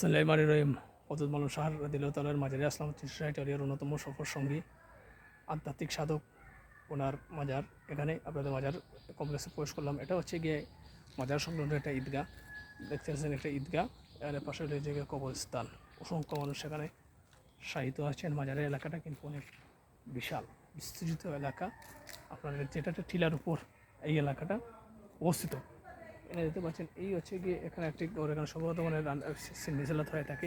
সাল্লাইমান রহিম অতুল মালুম শাহর দিলতালের মাজারে আসলাম। তিনশাইটারিয়ার অন্যতম সফর সঙ্গী, আধ্যাত্মিক সাধক ওনার মাজার। এখানে আপনাদের মাজার কমপ্লেক্সে প্রবেশ করলাম। এটা হচ্ছে গিয়ে মাজার সংলগ্ন একটা ঈদগাহ। দেখতে পাচ্ছেন একটা ঈদগাহ। এর পাশে রয়েছে গিয়ে কবরস্থান। অসংখ্য মানুষ সেখানে সাহিত্য আছেন। মাজারের এলাকাটা কিন্তু অনেক বিশাল, বিস্তৃত এলাকা। আপনাদের যেটা একটা টিলার উপর এই এলাকাটা অবস্থিত। এখানে দেখতে পাচ্ছেন, এই হচ্ছে গিয়ে এখানে একটি, ওর এখানে সম্ভবত মানে নিচেলাত হয়ে থাকে।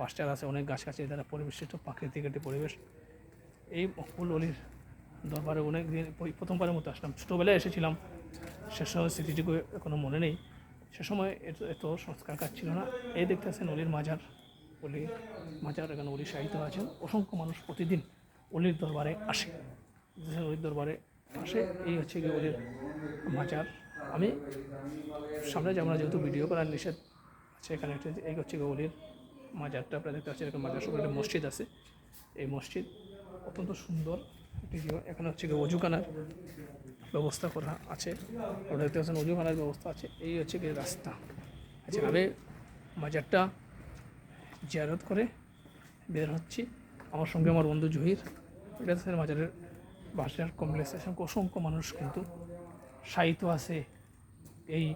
বাসটার আছে, অনেক গাছ গাছে দ্বারা পরিবেষ্টিত প্রাকৃতিক একটি পরিবেশ। এই মকবুল অলির দরবারে অনেক দিন প্রথমবারের মতো আসলাম। ছোটোবেলায় এসেছিলাম, সে সময় স্মৃতিটুকু এখনও মনে নেই। সে সময় এত এত সংস্কার কাজ ছিল না। এই দেখতেছেন অলির মাজার অলি মাজার, এখানে অলি সাহিত্য আছেন। অসংখ্য মানুষ প্রতিদিন অলির দরবারে আসে। অলির দরবারে আসে। এই হচ্ছে গিয়ে অলির মাজার। আমি সামনে যাব না যেহেতু ভিডিও করার নিষেধ আছে, এখানে একটা এই হচ্ছে অলির মাজারটা, আপনারা দেখতে পাচ্ছেন এরকম মাজার সঙ্গে একটা মসজিদ আছে। এই মসজিদ অত্যন্ত সুন্দর। এখানে হচ্ছে গিয়ে অজুখানার ব্যবস্থা করা আছে। ওটা দেখতে পাচ্ছেন অজুখানার ব্যবস্থা আছে। এই হচ্ছে গিয়ে রাস্তা। আচ্ছা আমি মাজারটা জিয়ারত করে বের হচ্ছি। আমার সঙ্গে আমার বন্ধু জহির। এটা মাজারের বাসার কমপ্লেক্স অসংখ্য মানুষ কিন্তু সাহিত্য আছে এই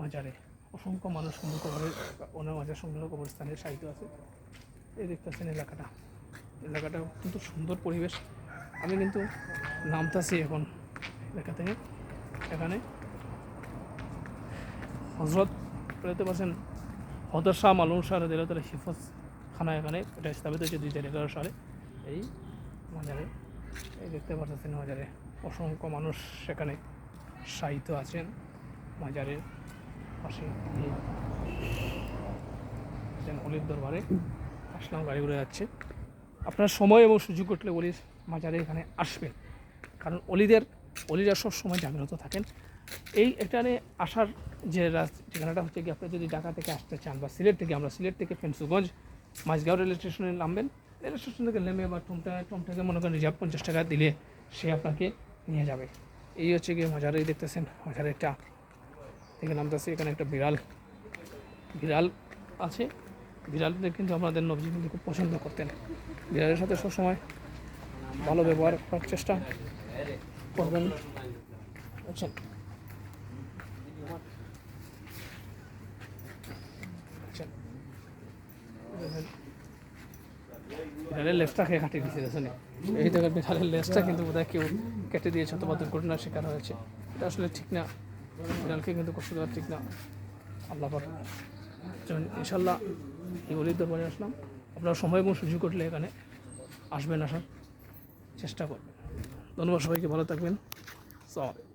মাজারে। অসংখ্য মানুষ কিন্তু কবরের ওনার মাজার সংলগ্ন কবরস্থানে সাহিত্য আছে। এই দেখতেছেন এলাকাটা। এলাকাটা অত্যন্ত সুন্দর পরিবেশ। আমি কিন্তু নামতাছি এখন এলাকা থেকে। এখানে হজরত দেখতে পাচ্ছেন হদর শাহ মালুম শাহ দিলতলা হিফজ খানা এখানে। এটা স্থাপিত হয়েছে দুই হাজার এগারো সালে এই মাজারে। এই দেখতে পাচ্ছেন মাজারে। অসংখ্য মানুষ সেখানে সাহিত্য আছেন মাজারের পাশে। অলির দরবারে আসলাম, গাড়ি ঘুরে যাচ্ছে। আপনার সময় এবং সুযোগ ঘটলে অলির মাজারে এখানে আসবেন। কারণ অলিদের, অলিরা সব সময় জাগ্রত থাকেন। এই এখানে আসার যে ঠিকানাটা হচ্ছে কি আপনি যদি ঢাকা থেকে আসতে চান বা সিলেট থেকে, আমরা সিলেট থেকে ফেন্সুগঞ্জ, মাঝগাঁও রেল স্টেশনে নামবেন। রেল স্টেশন থেকে নেমে বা টুমটা টুম থেকে মনে করেন রিজার্ভ পঞ্চাশ টাকা দিলে সে আপনাকে নিয়ে যাবে। এই হচ্ছে গিয়ে মাজারে দেখতেছেন মাজারে একটা থেকে নামতেছে এখানে একটা বিড়াল। বিড়াল আছে, বিড়ালদের কিন্তু আমাদের নবজি কিন্তু খুব পছন্দ করতেন। বিড়ালের সাথে সবসময় ভালো ব্যবহার করার চেষ্টা করবেন। বুঝছেন বুঝছেন? বিড়ালের লেজটা খেয়ে কাটিয়ে দিয়েছে দেখুন এই দেখেন বিড়ালের লেজটা কিন্তু বোধহয় কেউ কেটে দিয়েছে, অথবা দুর্ঘটনার শিকার হয়েছে। এটা আসলে ঠিক না। বিড়ালকে কিন্তু কষ্ট দেওয়া ঠিক না। আল্লাহ পাক। যেমন ইনশাল্লাহ এই অলির দরবারে আসলাম। আপনারা সময় এবং সুযোগ করলে এখানে আসবেন, আসার চেষ্টা করবেন। ধন্যবাদ সবাইকে, ভালো থাকবেন। সালাম